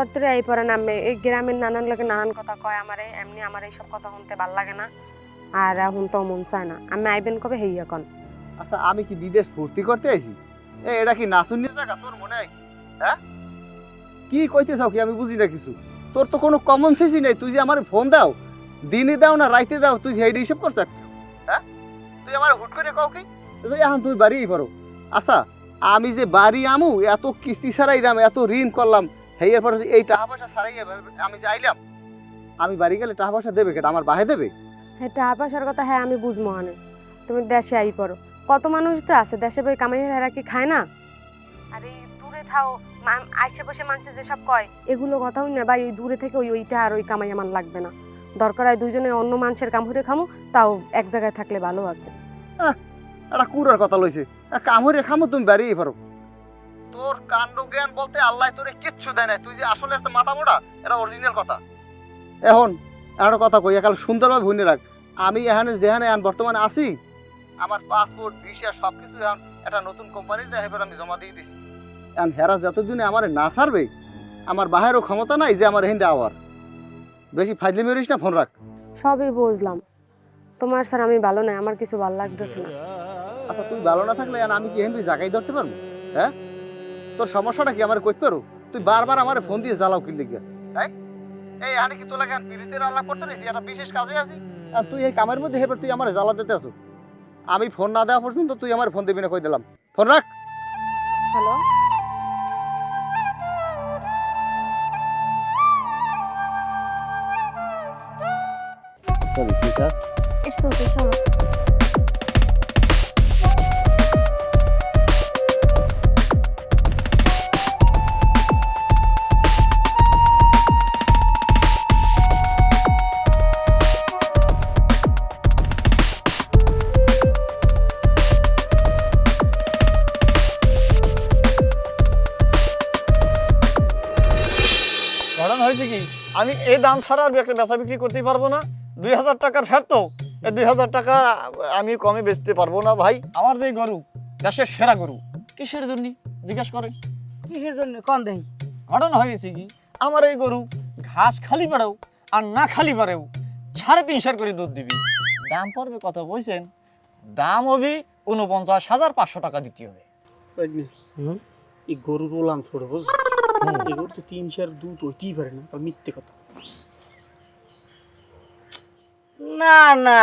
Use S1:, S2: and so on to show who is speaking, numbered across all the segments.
S1: তরতরে এই পরে নামে এই গ্রামের নানান লোকে নানান কথা কয় আমারে, এমনি আমার এইসব কথা শুনতে ভালো লাগে না। আর এখন তো মন চায় না। আমি আইবেন কবে হেই এখন?
S2: আচ্ছা আমি কি বিদেশ ফুর্তি করতে আইছি? এ, এটা কি নাচুনির জায়গা? তোর মনে হয় কি? হ্যাঁ? কি কইতে চাও কি? আমি বুঝি না কিছু। তোর তো কোনো কমন সেন্সই নাই। তুই যে আমার ফোন দাও, দিনে দাও না রাইতে দাও, তুই হেইডি হিসেব করছ হ্যাঁ? তুই আমার হুট করে কাও কি? এখন তুমি বাড়িই পারো আচ্ছা আমি যে বাড়ি আমু, এত কিস্তি ছাড়াইলাম এত ঋণ করলাম হেয়ার পরে এই টাকা পয়সা ছাড়াই আমি যে আইলাম আমি বাড়ি গেলে টাকা পয়সা দেবে কেটা আমার বাহে দেবে?
S1: হ্যাঁ টাকা পয়সার কথা হ্যাঁ আমি বুঝব মানে। তুমি দেশে আই পড়ো। কত মানুষ তো আছে দেশে বই কামাই হেরা কি খায় না? আর দূরে থাও আশেপাশে মানুষের যেসব কয় এগুলো কথাও না ভাই ওই দূরে থেকে ওই ওইটা আর ওই কামাই আমার লাগবে না। দরকার হয় দুইজনে অন্য মানুষের কাম করে খামো তাও এক জায়গায় থাকলে ভালো আছে।
S2: একটা কুড়ার কথা লইছে। কামড়ে খামো তুমি বেরিয়ে পারো তোর কাণ্ড জ্ঞান বলতে আল্লাহ তোরে কিচ্ছু দেয় না তুই যে আসলে আসতে মাথা মোটা এটা অরিজিনাল কথা। এখন একটা কথা কই একাল সুন্দরভাবে ভুনে রাখ। আমি এখানে যেখানে এখন বর্তমানে আছি আমার পাসপোর্ট ভিসা সব কিছু এখন একটা নতুন কোম্পানির এবার আমি জমা দিয়ে দিছি। এখন হেরা যতদিনে আমার না ছাড়বে আমার বাহেরও ক্ষমতা নাই যে আমার হিন্দে আওয়ার। বেশি ফাইজলি মেরিস না ফোন রাখ।
S1: সবই বুঝলাম। তোমার স্যার আমি ভালো নাই আমার কিছু ভালো লাগতেছে না।
S2: আচ্ছা তুই ভালো না থাকলে আর আমি কি হেন জায়গায় ধরতে পারব? হ্যাঁ? তোর সমস্যাটা কি? আমার কইতে পারো? তুই বারবার আমার ফোন দিয়ে জ্বালাও কিনলে গিয়া তাই? এই এখানে কি তোলা কেন পিড়িতের আলাপ করতে রয়েছি একটা বিশেষ কাজে আছি। আর তুই এই কামের মধ্যে হেবার তুই আমার জ্বালা দিতে আসো আমি ফোন না দেওয়া পর্যন্ত তুই আমার ফোন দিবি না কই দিলাম। ফোন রাখ।
S1: হ্যালো?
S2: সরি
S1: ইটস ওকে চলো
S3: দাম ছাড়া আর একটা বেচা বিক্রি করতেই পারব না। দুই হাজার টাকার ফ্যাট তো এই দুই হাজার টাকা আমি কমে বেচতে পারব না ভাই। আমার যে গরু দেশের সেরা গরু কিসের জন্য? জিজ্ঞেস করেন।
S4: কিসের জন্য? কন দেই?
S3: ঘটনা হয়েছে কি? আমার এই গরু ঘাস খালি পারেও আর না খালি পারেও সাড়ে তিনশোর করে দুধ দিবি। দাম পড়বে কত বলছেন? দাম হবে উনপঞ্চাশ হাজার পাঁচশো টাকা দিতে হবে।
S5: এই গরুর ওলান ছোড়ে বুঝ। এই গরু তো তিন চার দুধ হইতেই পারে না মিথ্যে কথা।
S4: না না।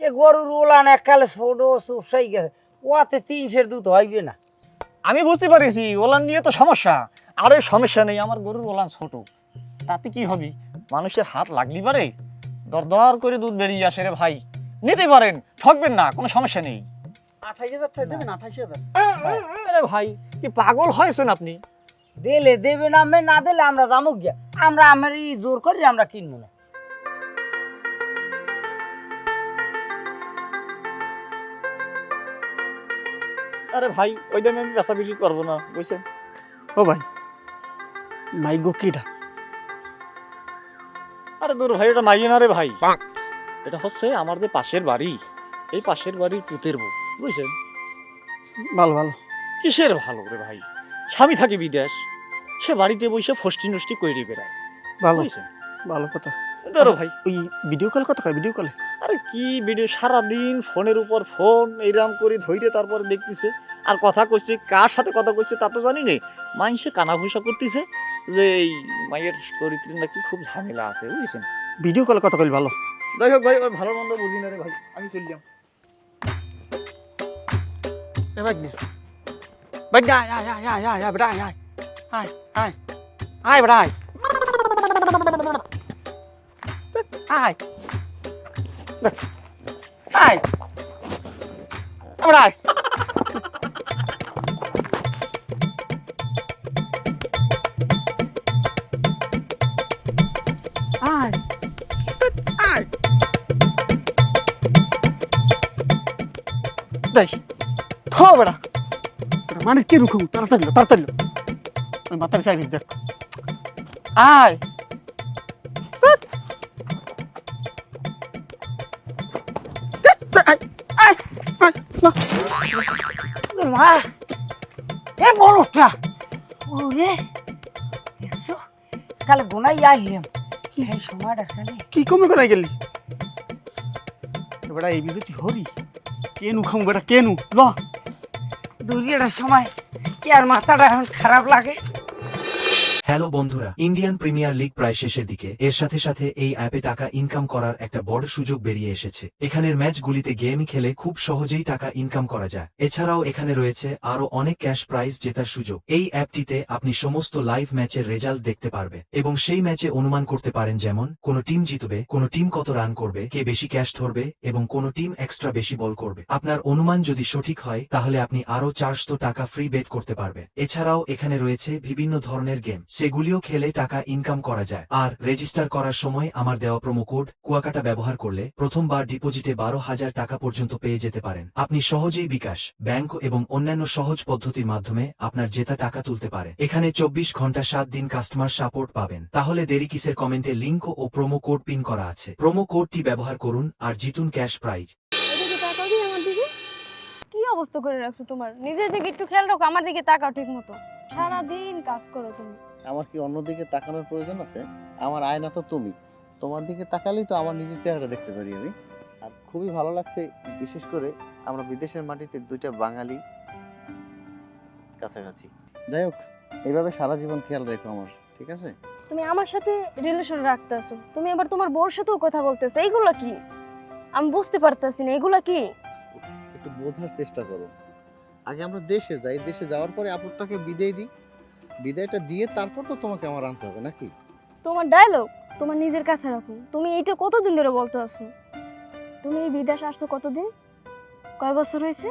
S4: এ গরুর ওলান এককালে ছোট চুপসাই গেছে। ওতে তিনশের দুধ হইবে না।
S3: আমি বুঝতে পারিছি ওলান নিয়ে তো সমস্যা। আরে সমস্যা নেই আমার গরুর ওলান ছোট। তাতে কি হবে? মানুষের হাত লাগলি পারে? দর দর করে দুধ বেরিয়ে আসে রে ভাই। নিতে পারেন ঠকবেন না কোনো সমস্যা নেই।
S5: আঠাইশ হাজার টাকা দেবেন আঠাইশ হাজার।
S3: আরে ভাই কি পাগল হয়েছেন আপনি?
S4: দিলে দেবে না আমি না দিলে আমরা জামুক গিয়া। আমরা আমার এই জোর করি আমরা কিনবো না।
S3: আরে ভাই ওই দামে আমি বেচা বিক্রি করব না বুঝছেন?
S5: ও ভাই মাইগো কিটা
S3: আরে দূর ভাই এটা মাইয়ে না রে ভাই। এটা হচ্ছে আমার যে পাশের বাড়ি। এই পাশের বাড়ির পুতের বউ বুঝছেন?
S5: ভালো ভালো।
S3: কিসের ভালো রে ভাই? স্বামী থাকে বিদেশ। সে বাড়িতে বসে ফষ্টি নষ্টি করে বেড়ায়
S5: ভালো ভালো কথা
S3: ধরো ভাই
S5: ওই ভিডিও কল কথা কয় ভিডিও কলে
S3: আরে কি ভিডিও সারাদিন ফোনের উপর ফোন এইরাম করে ধৈরে তারপরে দেখতেছে আর কথা কইছে কার সাথে কথা কইছে তা তো জানি নে মাইসে কানা ভুসা করতেছে যে এই মায়ের চরিত্রে নাকি খুব ঝামেলা আছে বুঝেছেন
S5: ভিডিও কলে কথা কইলে ভালো
S3: যাই হোক ভাই ভালো মন্দ বুঝি না রে ভাই আমি চললাম
S5: ভাই ভাই আয় আয় আয় আয় আয় আয় আয় আয় আয় আয় বেটা আয় আয় আয় বেটা আয় দেখ থো বেটা, মানে কি রুখু তাড়াতাড়ি তাড়াতাড়ি দেখ। আয়।
S4: মা। এ বড়টা। দেখছ কালে গুনাই আইলাম। এই সময়টা
S6: কি কমে করে গেলি? বেটা এই বিজতি হরি। কেনু খামু বেটা কেনু? ল।
S4: দুরিয়াটার সময় কি আর মাথাটা এখন খারাপ লাগে?
S7: হ্যালো বন্ধুরা, ইন্ডিয়ান প্রিমিয়ার লিগ প্রায় শেষের দিকে। এর সাথে সাথে এই অ্যাপে টাকা ইনকাম করার একটা বড় সুযোগ বেরিয়ে এসেছে। এখানের ম্যাচগুলিতে গেম খেলে খুব সহজেই টাকা ইনকাম করা যায়। এছাড়াও এখানে রয়েছে আরও অনেক ক্যাশ প্রাইজ জেতার সুযোগ। এই অ্যাপটিতে আপনি সমস্ত লাইভ ম্যাচের রেজাল্ট দেখতে পারবে এবং সেই ম্যাচে অনুমান করতে পারেন যেমন, কোন টিম জিতবে, কোন টিম কত রান করবে, কে বেশি ক্যাশ ধরবে এবং কোন টিম এক্সট্রা বেশি বল করবে। আপনার অনুমান যদি সঠিক হয়, তাহলে আপনি আরও চারশো টাকা ফ্রি বেট করতে পারবে এছাড়াও এখানে রয়েছে বিভিন্ন ধরনের গেম সেগুলিও খেলে টাকা ইনকাম করা যায়। আর রেজিস্টার করার সময় আমার দেওয়া কোড কুয়াকাটা ব্যবহার করলে প্রথমবার ডিপোজিটে বারো হাজার টাকা পর্যন্ত পেয়ে যেতে পারেন। আপনি সহজেই বিকাশ, ব্যাংক এবং অন্যান্য সহজ পদ্ধতির মাধ্যমে আপনার জেতা টাকা তুলতে পারে এখানে চব্বিশ ঘণ্টা সাত দিন কাস্টমার সাপোর্ট পাবেন। তাহলে দেরি কিসের কমেন্টে লিঙ্ক ও প্রোমো কোড পিন করা আছে। প্রোমো কোডটি ব্যবহার করুন আর জিতুন ক্যাশ প্রাইজ
S8: কি অবস্থা করে রাখছো তোমার? নিজের দিকে একটু খেয়াল রাখো, আমার দিকে তাকাও ঠিক মতো সারাদিন কাজ করো তুমি।
S9: আমার কি অন্যদিকে তাকানোর প্রয়োজন আছে? আমার আয়না তো তুমি। তোমার দিকে তাকালেই তো আমার নিজের চেহারা দেখতে পারি আমি। আর খুবই ভালো লাগছে বিশেষ করে আমরা বিদেশের মাটিতে দুইটা বাঙালি কাছাকাছি। যাই হোক এইভাবে সারা জীবন খেয়াল রেখো আমার ঠিক আছে?
S8: তুমি আমার সাথে রিলেশন রাখতেছো। তুমি এবার তোমার বউর সাথেও কথা বলতেছো। এইগুলো কি? আমি বুঝতে পারতেছি না এগুলো কি?
S9: একটু বোঝার চেষ্টা করো। আগে আমরা দেশে যাই দেশে যাওয়ার পরে আপুরটাকে বিদায় দিই। বিদায়টা দিয়ে তারপর তো তোমাকে আমার আনতে হবে নাকি?
S8: তোমার ডায়লগ তোমার নিজের কাছে রাখো। তুমি এইটা কতদিন ধরে বলতে আসো তুমি এই বিদেশ আসছো কতদিন? কয় বছর হয়েছে?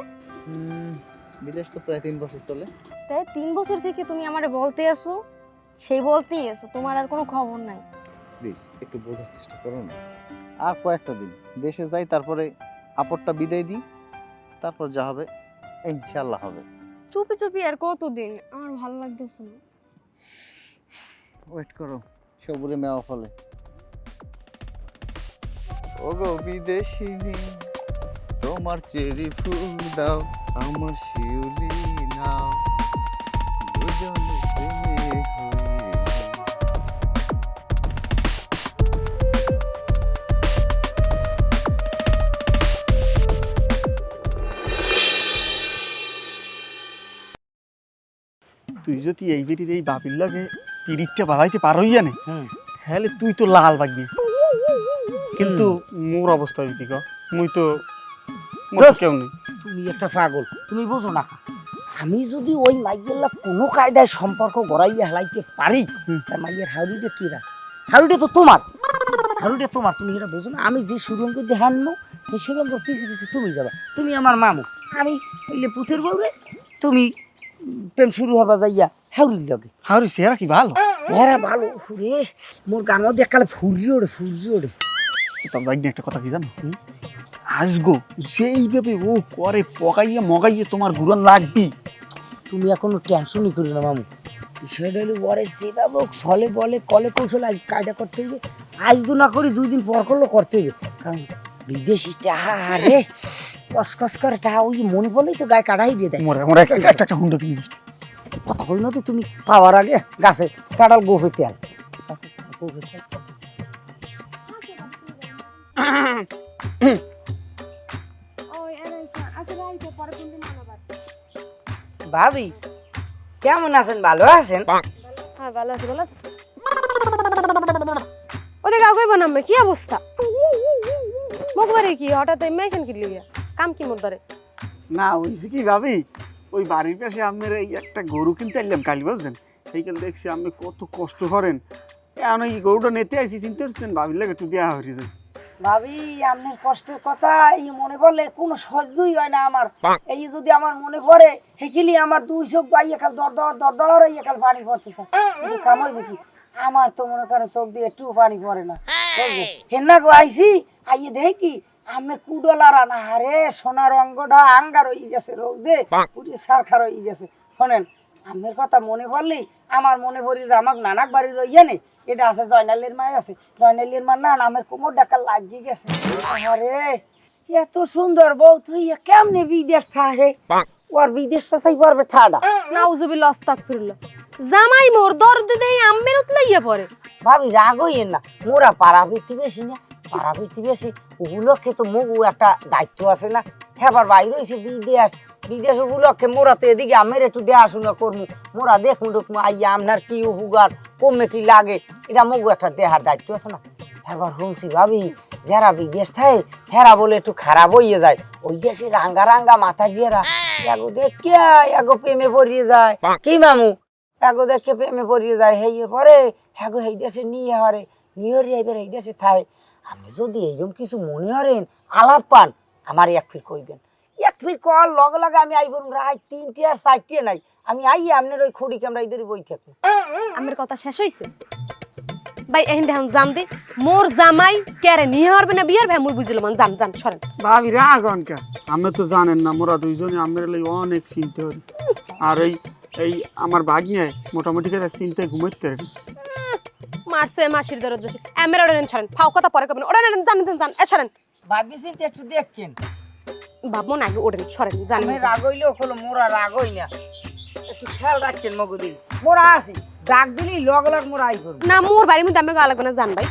S9: বিদেশ তো প্রায় তিন বছর চলে।
S8: তাই তিন বছর থেকে তুমি আমারে বলতে আসো সেই বলতেই আসো তোমার আর কোনো খবর নাই।
S9: প্লিজ একটু বোঝার চেষ্টা করো না। আর কয়েকটা দিন। দেশে যাই তারপরে আপরটা বিদায় দিই। তারপর যা হবে ইনশাল্লাহ হবে।
S8: চুপি চুপি আর কতদিন? আমার ভালো লাগতেছে না।
S9: ওয়েট করো, সবুরে মেওয়া ফলে। ওগো বিদেশিনী, তোমার চেরি ফুল দাও, আমার শিউলি।
S6: তুই যদি এই বেটির এই বাবির লাগে পিরিটটা বাড়াইতে পারোই জানে। হ্যালে তুই তো লাল বাগবি। কিন্তু মোর অবস্থা হইবি কি ক? মুই তো কেউ নেই।
S4: তুমি একটা পাগল তুমি বুঝো না। আমি যদি ওই মাইয়ের কোনো কায়দায় সম্পর্ক গড়াইয়া হেলাইতে পারি
S6: হুম।
S4: তা মাইয়ের হাউড়িটা কি রাখ হাউড়িটা তো তোমার। হাউড়িটা তোমার তুমি এটা বুঝো না। আমি যে সুরঙ্গ দিয়ে হানবো সেই সুরঙ্গ পিছু পিছু তুমি যাবা। তুমি আমার মামু। আমি পুথের বউরে তুমি প্রেম শুরু হবা যাইয়া হাউড়ির লগে।
S6: হাউরি চেহারা কি ভালো?
S4: চেহারা ভালো রে মোর গান এককালে ফুলজি ওড়ে ফুলজি ওড়ে।
S6: তোর বাইক একটা কথা কি জানো? আসগো যেইভাবে ও করে পকাইয়ে মগাইয়ে তোমার গুরন লাগবি।
S4: তুমি এখনও টেনশনই করি না মামু। বিষয়টা হলো পরে যেভাবে ছলে বলে কলে কৌশলে আজ কায়দা করতে হইবে। আজ দু না করি দুই দিন পর করলেও করতে হইবে। কারণ বিদেশি টাহা রে কসকস করে টাহা ওই মনে পড়লেই তো গায়ে কাটাই দিয়ে দেয়।
S6: মোর মোর একটা একটা হুন্ডা কিনে দিস।
S4: কথা বলি না তো তুমি পাওয়ার আগে গাছে কাটাল গো হইতে।
S8: ওই আনাবার
S4: ভাবি কেমন আছেন? ভালো আছেন?
S8: হ্যাঁ ভালো আছে ভালো আছে। ওদের কাউ কইব না আমরা কি অবস্থা? মুখবারে কি? হঠাৎ এমাইছেন কি লিগা কাম কি মোর ধরে
S6: না ওইছে কি ভাবি? ওই বাড়ির পাশে আমের এই একটা গরু কিনতে এলাম কালি বুঝছেন? সেইখানে দেখছি আমি কত কষ্ট করেন। এখন এই গরুটা নিতে আইসি চিন্তা করছেন ভাবির লাগে একটু দেওয়া হয়েছে।
S4: ভাবি আপনার কষ্টের কথা এই মনে পড়লে কোনো সহ্যই হয় না আমার। এই যদি আমার মনে পড়ে হেকিলি আমার দুই চোখ বাইয়ে কাল দর দর দর দর হইয়ে কাল পানি পড়ছে স্যার। কিন্তু কামাইবে কি? আমার তো মনে করে চোখ দিয়ে একটু পানি পড়ে না। হেন্না গো আইসি আইয়ে দেখি কি আমি কুডলারা না হারে সোনার অঙ্গটা আঙ্গার হয়ে গেছে রোদে পুরি সারখার হয়ে গেছে। শোনেন আমের কথা মনে পড়লেই আমার মনে পড়ি যে আমাকে নানাক বাড়ি রইয়া নেই এটা আছে জয়নালের মায় আছে। জয়নালের মা না নামের কোমর ডাকা লাগিয়ে গেছে। আরে এত সুন্দর বউ তুই কেমনে বিদেশ থাকে? ওর বিদেশ পাশাই পারবে ঠাডা
S8: নাউজুবিল্লাহ আস্তাগফিরুল্লাহ
S1: জামাই মোর দর্দ দেই আম্মের উতলাইয়া পড়ে।
S4: ভাবি রাগ হইয়েন না। মোরা পাড়া প্রতিবেশী না। পাড়া তো একটা দায়িত্ব আছে না? বাইরে হয়েছে বিদেশ। বিদেশ মোরা তো এদিকে আমের একটু করব মোরা দেখুন আইয়া আপনার কি উপকার, কমে কি লাগে? এটা একটা দেহার দায়িত্ব আছে না? শুনছি ভাবি, যারা বিদেশ থাকে, হেরা বলে একটু খারাপ হইয়ে যায়। ওই দেশে রাঙ্গা রাঙ্গা মাথা গিয়েরা এগো দেখে এগো প্রেমে পড়িয়ে যায়। কি মামু? এগো দেখে প্রেমে পড়িয়ে যায় হেয়ে পরে এই দেশে নিয়ে হরে নিয়ে এবার এই দেশে থায়। আপনি যদি এইরকম কিছু মনে হরেন আলাপ পান আমার এক ফির কইবেন। এক ফির কল লগে লগে আমি আইব রায় তিনটে আর চারটে নাই। আমি আই আপনার ওই খড়ি ক্যামেরা ইদের বই থাকি
S1: আমের কথা শেষ হইছে? ভাই এহিন দেখান জান দে মোর জামাই কেরে নিয়ে হারবে না বিয়ার? ভাই মুই বুঝলাম জান জান সরেন।
S5: ভাবি রাগ অনকা আমি তো জানেন না মোরা দুইজনে আমের লাগি অনেক চিন্তা আর এই এই আমার ভাগ্নে মোটামুটি করে চিন্তায় ঘুমাইতে
S1: মারছে মাসির দরদ বেশি। আমের ওড়েন সরেন ফাও কথা পরে কবেন। ওড়েন জান জান জান এ সরেন
S4: ভাবি চিন্তা একটু দেখছেন
S1: ভাবমো না আগে ওড়েন সরেন জান
S4: আমি রাগ হইলেও হলো মোরা রাগ হই না। একটু খেয়াল রাখছেন মগুদিন মোরা আসি ডাক দিলি লগ লগ মোরা আই করব।
S1: না মোর বাড়ির মধ্যে আমি গালাগ না জান ভাই।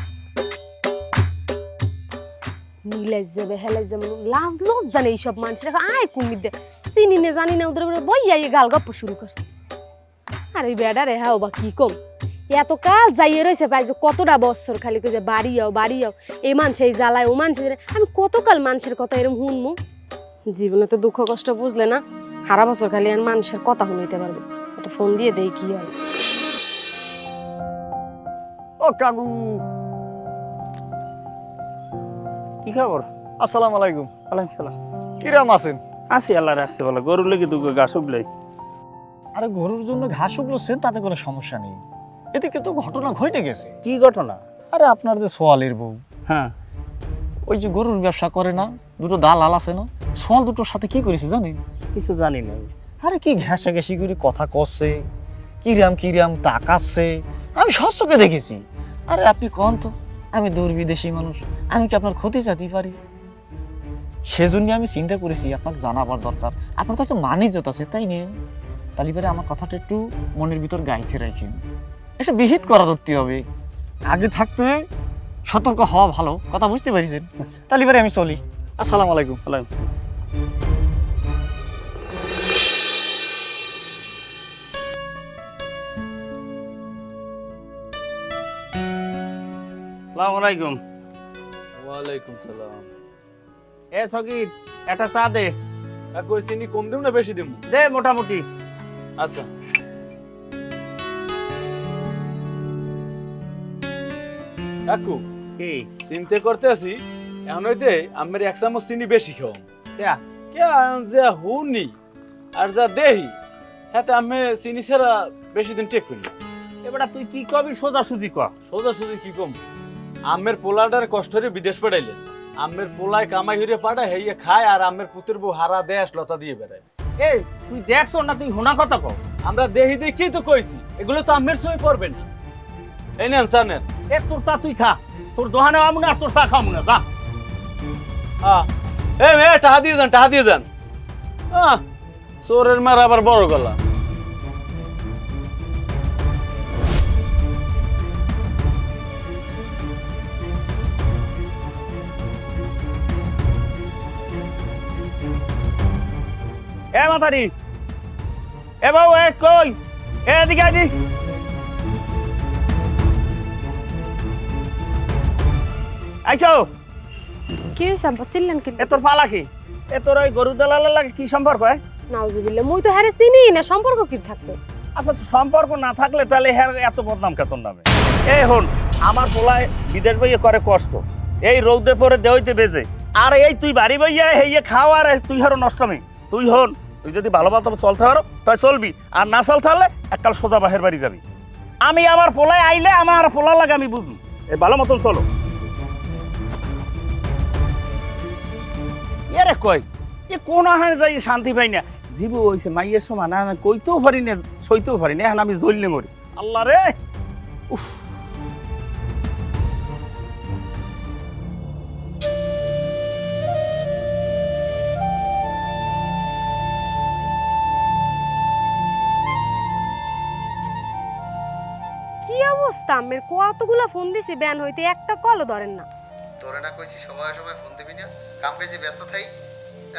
S1: মিলাই যাবে হেলাই যাবে লাজ লজ জানে এইসব মানুষ দেখো আয় কোন চিনি না জানি না ওদের বইয়া গাল গপ্প শুরু করছে। আর বেডা রে হ্যাঁ বা কি কম। এত কাল যাইয়ে রয়েছে ভাই যে কতটা বছর খালি কই যে বাড়ি যাও বাড়ি যাও এই মানুষ এই জ্বালায় ও মানুষ আমি কতকাল মানুষের কথা এরকম শুনমু জীবনে তো দুঃখ কষ্ট বুঝলে না? সারা বছর খালি আর মানুষের কথা শুনাইতে পারবে। একটা ফোন দিয়ে দেই কি হয়।
S3: ও কাকু।
S5: কি খবর?
S3: আসসালামু আলাইকুম।
S5: ওয়ালাইকুম সালাম।
S3: কিরাম আছেন?
S5: আছি আল্লাহ রাখছে বলো গরু লেগে দুগো ঘাস উগলাই
S3: আরে গরুর জন্য ঘাস উগলোছেন তাতে কোনো সমস্যা নেই। এদিকে তো ঘটনা ঘটে গেছে।
S5: কি ঘটনা?
S3: আরে আপনার যে সোয়ালের বউ
S5: হ্যাঁ।
S3: ওই যে গরুর ব্যবসা করে না দুটো দালাল আছে না সোয়াল দুটোর সাথে কি করেছে জানেন?
S5: কিছু জানি না
S3: আরে কি ঘেঁষা ঘেঁষি করে কথা কচ্ছে কিরাম কিরাম তাকাচ্ছে আমি সচ্ছকে দেখেছি। আরে আপনি কন তো? আমি দূর বিদেশি মানুষ আমি কি আপনার ক্ষতি চাইতে পারি? সেজন্য আমি চিন্তা করেছি আপনাকে জানাবার দরকার। আপনার তো একটা মানিজত আছে তাই নিয়ে তাহলে পরে আমার কথাটা একটু মনের ভিতর গাইছে রাখেন। এটা বিহিত করা ধরতে হবে। আগে থাকতে সতর্ক হওয়া ভালো কথা বুঝতে পারিছেন?
S5: আচ্ছা।
S3: তাহলে পরে আমি চলি। আসসালামু আলাইকুম।
S5: ওয়ালাইকুম সালাম আলাইকুম।
S10: ওয়ালাইকুম সালাম।
S5: এ সগির একটা চা দে।
S10: কাকু ওই চিনি কম দিম না বেশি দিম
S5: দে মোটামুটি।
S10: আচ্ছা। কাকু
S5: কি?
S10: চিনতে করতে আছি এখন হইতে আমার এক চামচ চিনি বেশি খাও।
S5: কেয়া?
S10: কে এখন যা হুনি আর যা দেহি হাতে আমি চিনি ছাড়া বেশি দিন টেক করি
S5: এবার তুই কি কবি সোজা সুজি ক।
S10: সোজা সুজি কি কম? আমের পোলাটার কষ্ট হয়ে বিদেশ পাঠাইলেন। আমের পোলায় কামাই হইরে পাঠায় হেয়ে খায় আর আমের পুতের বউ হারা দেশ লতা দিয়ে বেড়ায়।
S5: এই তুই দেখছ না তুই হোনা কথা ক।
S10: আমরা দেহি দেখি তো কইছি এগুলো তো আমের সময় পড়বে না। এই নেন স্যার নেন।
S5: এ তোর চা তুই খা। তোর দোকানে আমু না আর তোর চা খামু না যা।
S10: হ্যাঁ এই মেয়ে টাহা দিয়ে যান টাহা দিয়ে যান। আহ, চোরের মার আবার বড় গলা।
S5: এ মাতারি এ বাবু এ কই? এ এদিকে আদি আইসো
S1: কি হয়েছে আব্বা? কি
S5: এ তোর পালা কি? এ তোর ওই গরু দালালের লাগে কি সম্পর্ক এ?
S1: নাউজুবিল্লাহ মুই তো হ্যারে চিনি না সম্পর্ক কি থাকতো?
S5: আচ্ছা সম্পর্ক না থাকলে তাহলে হ্যাঁ এত বদনাম কেতন নামে? এই হন আমার পোলায় বিদেশ বইয়ে করে কষ্ট। এই রৌদে পরে দেওইতে বেজে। আর এই তুই বাড়ি বইয়া হেয়ে খাও আর তুই হারো নষ্ট নেই তুই হন তুই যদি ভালো ভালো চলতে পারো তাই চলবি। আর না চলতে হলে এককাল সোজা বাহের বাড়ি যাবি। আমি আমার পোলায় আইলে আমার পোলা লাগে আমি বুঝব। এই ভালো মতন চলো। এরে কই? এ কোন আহারে যাই শান্তি পাই না? জীব হইছে মাইয়ের সমান আমি কইতেও পারি না, সইতেও পারি না, এখন আমি জ্বললে মরি। আল্লাহ রে! উফ।
S1: অবস্থা? আমের কতগুলো ফোন দিছি? ব্যান হইতে একটা কলও ধরেন না।
S2: তোরে না কইছি সময় সময় ফোন দিবি না। কাম কাজে ব্যস্ত থাই।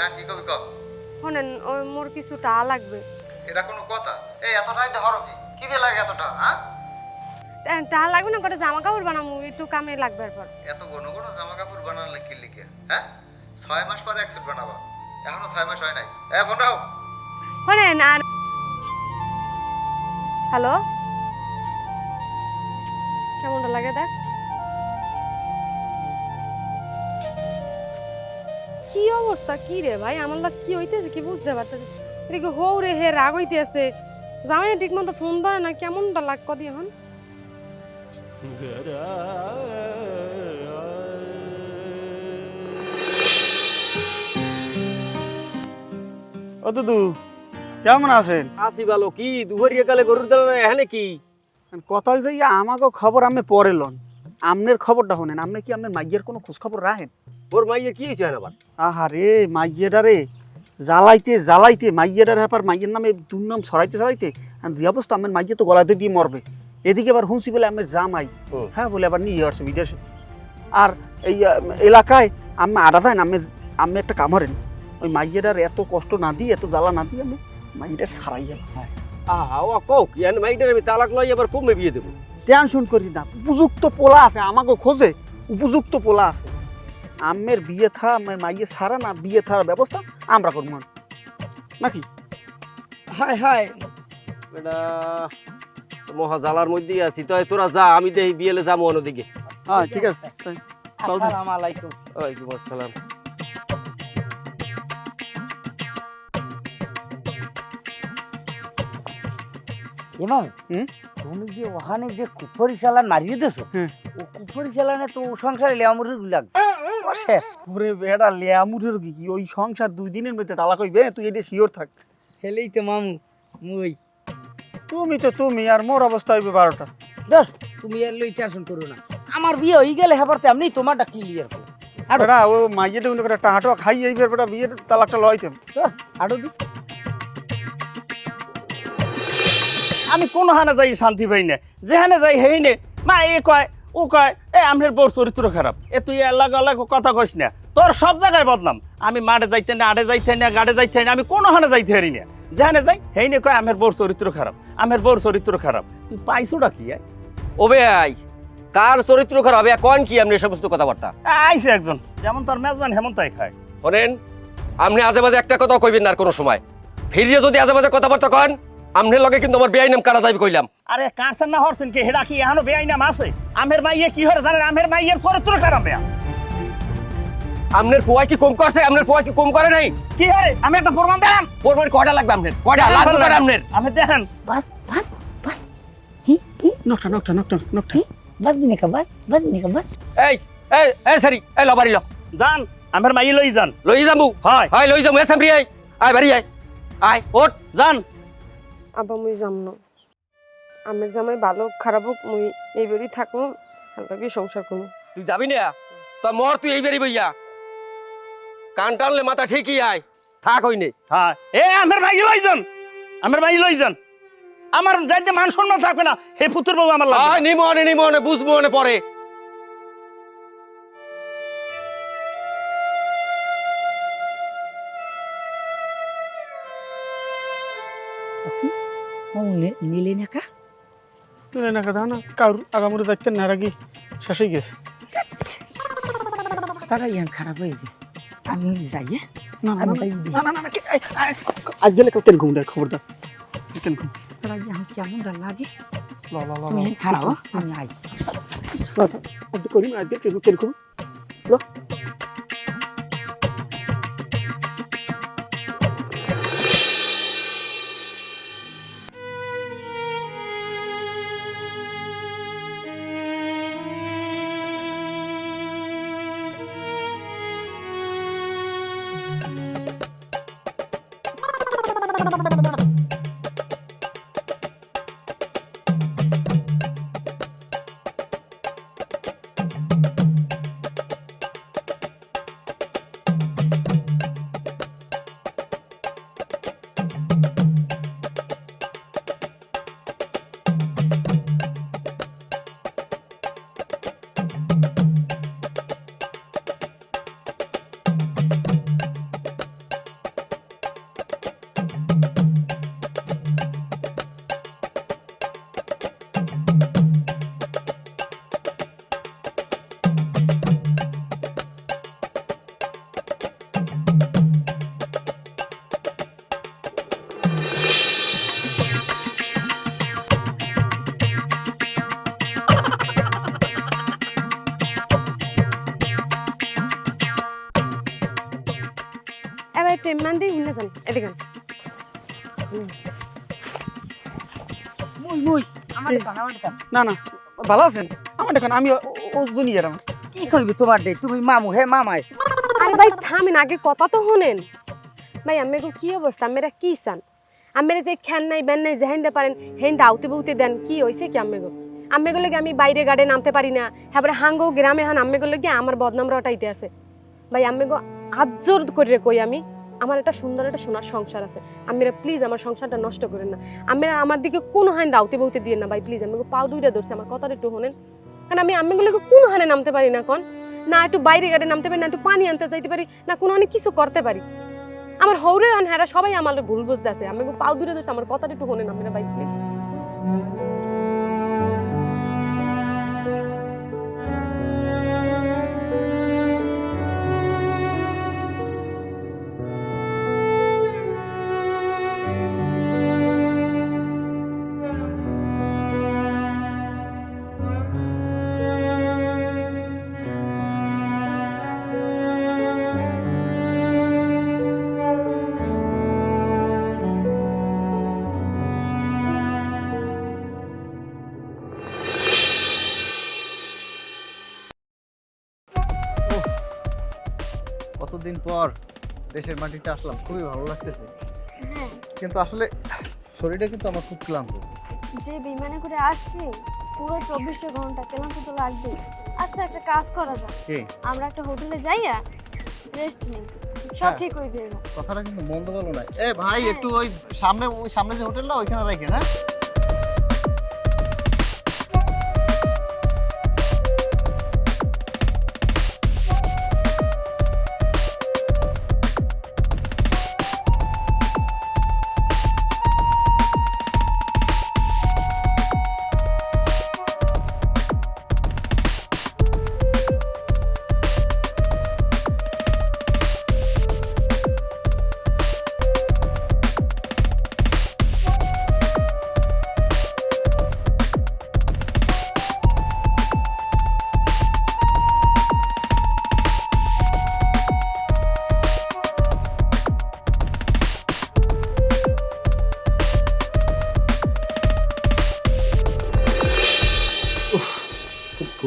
S2: আর কি কবি ক?
S1: শোনেন ওই মোর কিছু টাকা লাগবে।
S2: এটা কোনো কথা? এই এতটাই তো হরবি কি দিয়ে লাগে এতটা হ্যাঁ?
S1: টাকা লাগবে না করে জামা কাপড় বানাবো একটু কামে লাগবে এরপর।
S2: এত ঘন ঘন জামা কাপড় বানালে কি লিখে হ্যাঁ? ছয় মাস পরে এক সুট বানাবা। এখনও ছয় মাস হয় নাই। এ ফোন রাখো।
S1: শোনেন আর হ্যালো? কেমনটা লাগে দেখ? কি অবস্থা? কি রে ভাই? আমার লাগ কি হইতেছে? কি বুঝতে পারতেছি এদিকে হৌ রে হে রাগ হইতেছে। জামাই ঠিক মতো ফোন ধরে না কেমনটা লাগ কদি এখন?
S2: ও দুদু কেমন আছেন?
S11: আসি ভালো কি দুহরিয়া কালে গরুর দাল এখানে কি
S6: কথা যে আমাকে খবর আমি পরে লন। আমনের খবরটা শোনেন আপনি কি আপনার মাইয়ের কোনো খোঁজ খবর রাখেন?
S11: ওর মাইয়ের কি হয়েছে আবার?
S6: আহারে মাইয়েডারে জ্বালাইতে জ্বালাইতে মাইয়েডার ব্যাপার মাইয়ের নামে দুর্নাম ছড়াইতে ছড়াইতে আর যে অবস্থা আমার মাইয়ে তো গলাতে দিয়ে মরবে। এদিকে আবার হুঁসি বলে আমার জামাই। হ্যাঁ বলে আবার নিয়ে আসছে বিদেশে। আর এই এলাকায় আমি আডা যায় না আমি আমি একটা কামড়েন ওই মাইয়েডার এত কষ্ট না দিয়ে এত জ্বালা না দিয়ে আমি মাইয়েডার ছাড়াই গেলাম।
S11: আহা ও কোক ইয়ান মাইটার আমি তালাক লই আবার কমে বিয়ে দেবো?
S6: টেনশন করি না উপযুক্ত পোলা আছে আমাকে খোঁজে উপযুক্ত পোলা আছে। আমের বিয়ে থা আমের মাইয়ে ছাড়া না বিয়ে থার ব্যবস্থা আমরা করব। নাকি?
S4: হায় হায়।
S11: এটা মহা জ্বালার মধ্যেই আছি। তো তোরা যা আমি দেখি বিয়েলে যাব অন্যদিকে।
S6: হ্যাঁ ঠিক আছে
S4: আসসালামু আলাইকুম
S11: ওয়ালাইকুম আসসালাম।
S4: এবং তুমি যে ওখানে যে কুফরি চালান মারিয়ে দিছো
S6: হুম।
S4: ও কুফরি চালানে তো ও সংসারে লেয়ামুরি লাগছে। ও শেষ।
S6: ওরে বেড়া লেয়ামুরের কি? কি ওই সংসার দুই দিনের মধ্যে তালাক হইবে তুই এটা শিওর থাক।
S4: হেলেই তো মামু মুই।
S6: তুমি তো তুমি আর মোর অবস্থা হইবে বারোটা।
S4: ধর তুমি এর লই টেনশন করো না। আমার বিয়ে হয়ে গেলে হেবার তেমনি তোমারটা ক্লিয়ার করো আরও।
S6: বেড়া ও মাইয়েটা উনি খাই যাইবে বেড়া বিয়ের তালাকটা লইতেম
S4: আরও দি।
S5: আমি কোনো হানে যাই শান্তি পাই না যেখানে যাই হেই নে মা এ কয় ও কয় এ আমের বউর চরিত্র খারাপ। এ তুই আল্লাহ আল্লাহ কথা কইস না। তোর সব জায়গায় বদনাম। আমি মাঠে যাইতে না আড়ে যাইতে না গাড়ে যাইতে না আমি কোনো হানে যাইতে হারি না। যেখানে যাই হেই নে কয় আমের বউর চরিত্র খারাপ আমের বউর চরিত্র খারাপ। তুই পাইছো পাইছোটা কি আয়?
S11: ওবে আই কার চরিত্র খারাপ? হবে কন কি আপনি সমস্ত কথাবার্তা?
S5: আইছে একজন। যেমন তোর মেজবান হেমন্তাই খায়।
S11: শোনেন আপনি আজে বাজে একটা কথা কইবেন না আর কোনো সময়। ফিরিয়ে যদি আজে বাজে কথাবার্তা কন আপনার লগে কিন্তু আমার বেআই নাম কারা যাইবে কইলাম?
S5: আরে কারছেন না হরছেন কি? হেডা কি এখনও বেআই নাম আছে? আমের মাইয়ে কি হরে জানেন? আমের মাইয়ের চরিত্র খারাপ বেয়া।
S11: আপনার পোয়া কি কম করছে? আপনার পোয়া কি কম করে নাই?
S5: কি হরে? আমি একটা প্রমাণ দেন
S11: পরবার কয়টা লাগবে আপনার কয়টা? লাগবে কয়টা আপনার
S5: আমি দেখেন।
S4: বাস বাস বাস।
S6: নকটা নকটা নকটা নকটা।
S4: বাস বিনিকা বাস বাস বিনিকা বাস।
S11: এই এই এই সারি এই ল বাড়ি ল।
S5: যান আমের মাইয়ে লই যান।
S11: লই যামু
S5: হয়।
S11: হয় লই যামু এসাম রি আই আয় বাড়ি আয়। আয় ওঠ।
S5: যান।
S1: আব্বা মুই যাম না। আমের জামাই ভালো খারাপ হোক মুই এই বাড়ি থাকব হালকা সংসার করব
S11: তুই যাবি না? তো মর তুই এই বেরি বইয়া। কান টানলে মাথা ঠিকই আয়। থাক হইনে
S5: হ্যাঁ। এ আমের মাইয়ে লই যান। আমের মাইয়ে লই যান। আমার যাইতে মান সম্মান থাকবে না। হে পুত্র বাবু আমার লাগবে।
S11: আয় নিমো নে নিমো নে বুঝব পরে।
S4: মিলে নাকা
S6: তুই না কারুর আগামুরে যাইতে না রাগি শেষ হয়ে গেছে
S4: তারা ইয়ান খারাপ হ্যাঁ?
S6: না
S4: আমি যাই
S6: না না আজ গেলে তেল ঘুম দেয় খবরদার তেল ঘুম
S4: তারা ইয়ান কেমন লাগে তুমি খারাপ আমি
S6: আজ করি আজ তেল তেল ঘুম না না ভালো আছেন? আমার দেখেন আমি আমার।
S4: কি করবি তোমার দে? তুমি মামু হে মামাই
S1: আরে ভাই থামেন আগে কথা তো শুনেন। ভাই আমি কি অবস্থা? আমেরা কি চান? আমেরা যে খেন নাই বেন নাই যেহেন দে পারেন হেন দাউতে বউতে দেন কি হইছে কি আম্মে গো আম্মে গেলে আমি বাইরে গাড়ে নামতে পারি না। হ্যাঁ হাঙ্গো গ্রামে হান আম্মে গেলে গিয়ে আমার বদনাম রটাইতে আছে। ভাই আম্মে গো আজ্জোর করে কই আমি? আমার একটা সুন্দর একটা সোনার সংসার আছে। আমিরা প্লিজ আমার সংসারটা নষ্ট করেন না। আমি আমার দিকে কোনো হান দাউতে বউতে দিয়ে না ভাই প্লিজ আমি পাও দুইটা ধরছে। আমার কথাটা একটু শোনেন। কারণ আমি আমি গুলোকে কোনো হানে নামতে পারি না কোন? না একটু বাইরে গাড়ি নামতে পারি, না একটু পানি আনতে যাইতে পারি, না কোনো অনেক কিছু করতে পারি। আমার হৌরে আন হ্যাঁ সবাই আমার ভুল বুঝতে আছে আমি পাও দূরে ধরছে। আমার কথাটা একটু শোনেন আমি ভাই প্লিজ
S2: দেশের মাটিতে আসলাম খুবই ভালো লাগতেছে। কিন্তু আসলে শরীরটা কিন্তু আমার খুব ক্লান্ত।
S8: যে বিমানে করে আসছি পুরো চব্বিশটা ঘণ্টা ক্লান্ত তো লাগবে আচ্ছা একটা কাজ করা যাক।
S2: কে?
S8: আমরা একটা হোটেলে যাইয়া রেস্ট নিই। সব
S2: হ্যাঁ।
S8: ঠিক হয়ে যাবে
S2: কথাটা কিন্তু মন্দ বলো না। এ ভাই একটু ওই সামনে ওই সামনে যে হোটেলটা ওইখানে রাখেন হ্যাঁ?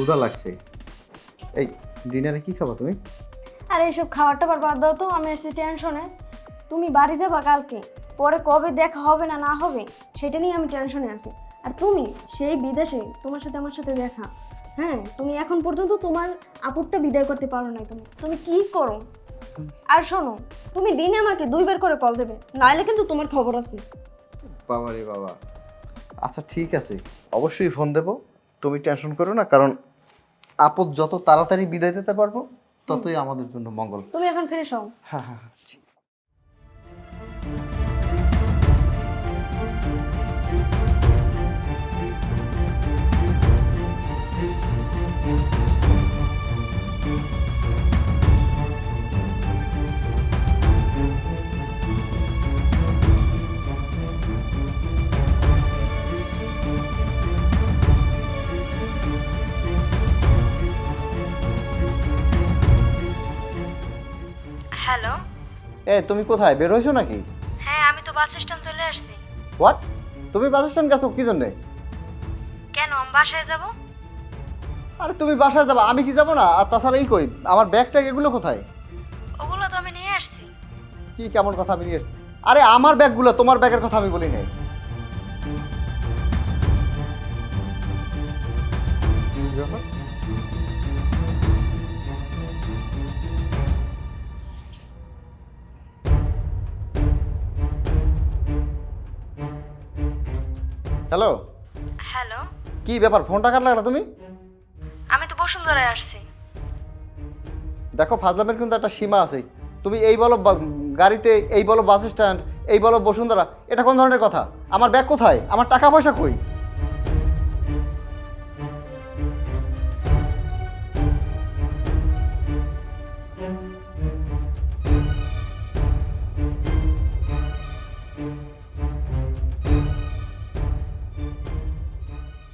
S2: ক্ষুধা লাগছে। এই ডিনারে কি খাবা তুমি?
S8: আর এইসব খাবার টাবার বাদ দাও তো আমি এসেছি টেনশনে। তুমি বাড়ি যাবা কালকে পরে কবে দেখা হবে না না হবে সেটা নিয়ে আমি টেনশনে আছি। আর তুমি সেই বিদেশে তোমার সাথে আমার সাথে দেখা। হ্যাঁ তুমি এখন পর্যন্ত তোমার আপুরটা বিদায় করতে পারো নাই তুমি। তুমি কি করো? আর শোনো তুমি দিনে আমাকে দুইবার করে কল দেবে নাইলে কিন্তু তোমার খবর আছে।
S2: বাবা রে বাবা। আচ্ছা ঠিক আছে। অবশ্যই ফোন দেব। তুমি টেনশন করো না কারণ আপদ যত তাড়াতাড়ি বিদায় দিতে পারব ততই আমাদের জন্য মঙ্গল।
S8: তুমি এখন ফিরে সও
S2: হ্যাঁ হ্যাঁ। এ তুমি কোথায়? বের হইছো নাকি?
S8: হ্যাঁ আমি তো বাস স্ট্যান্ড চলে আসছি।
S2: হোয়াট তুমি বাস স্ট্যান্ড গেছো কি জন্য?
S8: কেন আমি বাসায় যাব?
S2: আরে তুমি বাসায় যাবা আমি কি যাব না? আর তাছাড়া এই কই? আমার ব্যাগ ট্যাগ এগুলো কোথায়?
S8: ওগুলো তো আমি নিয়ে আসছি।
S2: কি কেমন কথা আমি নিয়ে আসছি আরে আমার ব্যাগগুলো তোমার ব্যাগের কথা আমি বলি নাই। হ্যালো?
S8: হ্যালো?
S2: কি ব্যাপার ফোনটা কাটলা না তুমি?
S8: আমি তো বসুন্ধরায় আসছি।
S2: দেখো ফাজলামের কিন্তু একটা সীমা আছে। তুমি এই বলো বা- গাড়িতে এই বলো বাস স্ট্যান্ড এই বলো বসুন্ধরা এটা কোন ধরনের কথা? আমার ব্যাগ কোথায়? আমার টাকা পয়সা কই?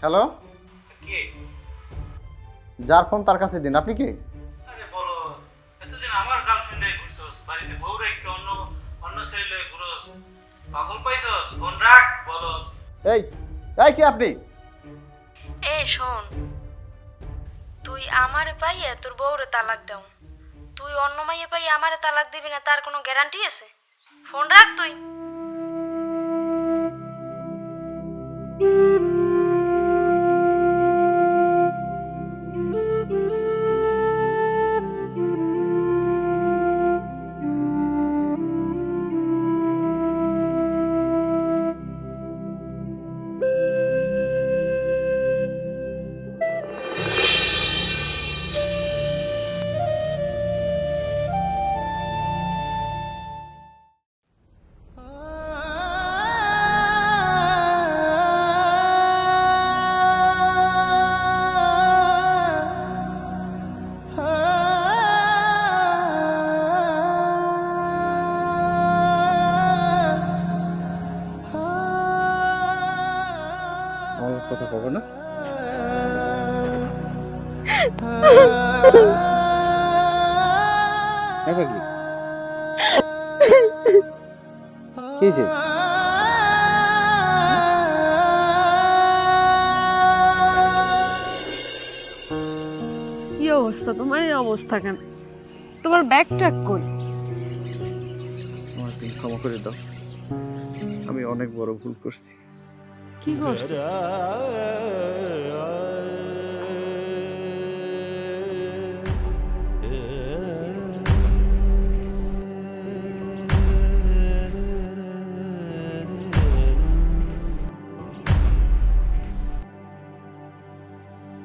S2: হ্যালো? কে? যার ফোন তার কাছে দিন আপনি কে?
S5: আরে বলো এতদিন আমার গার্লফ্রেন্ডে ঘুরছস বাড়িতে বউ রেখে অন্য অন্য ছেলে ঘুরস। পাগল পাইছস? ফোন রাখ বলো।
S9: এই এই কি আপনি?
S12: এ শোন। তুই আমারে পাইয়ে তোর বউরে তালাক দাও। তুই অন্য মাইয়ে পাইয়ে আমারে তালাক দিবি না তার কোনো গ্যারান্টি আছে? ফোন রাখ তুই।
S9: কথা কব না। কি
S1: অবস্থা? তোমার এই অবস্থা কেন? তোমার ব্যাগ ট্যাগ কই?
S9: আমার ক্ষমা করে দাও। আমি অনেক বড় ভুল করছি।
S1: কি করছ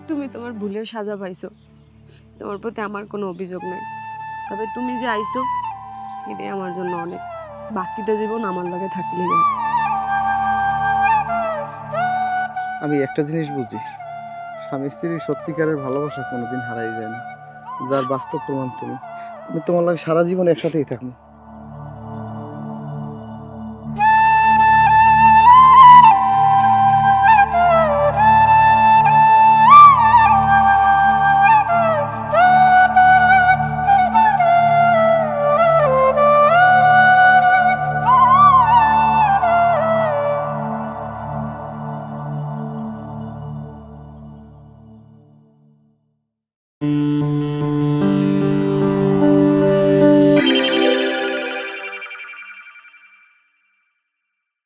S1: তুমি তোমার ভুলের সাজা পাইছো। তোমার প্রতি আমার কোনো অভিযোগ নেই। তবে তুমি যে আইছো, এটাই আমার জন্য অনেক। বাকিটা জীবন আমার লাগে থাকলেই
S9: আমি একটা জিনিস বুঝি। স্বামী স্ত্রীর সত্যিকারের ভালোবাসা কোনোদিন হারাই যায় না। যার বাস্তব প্রমাণ তুমি। আমি তোমার লাগে সারা জীবন একসাথেই থাকব।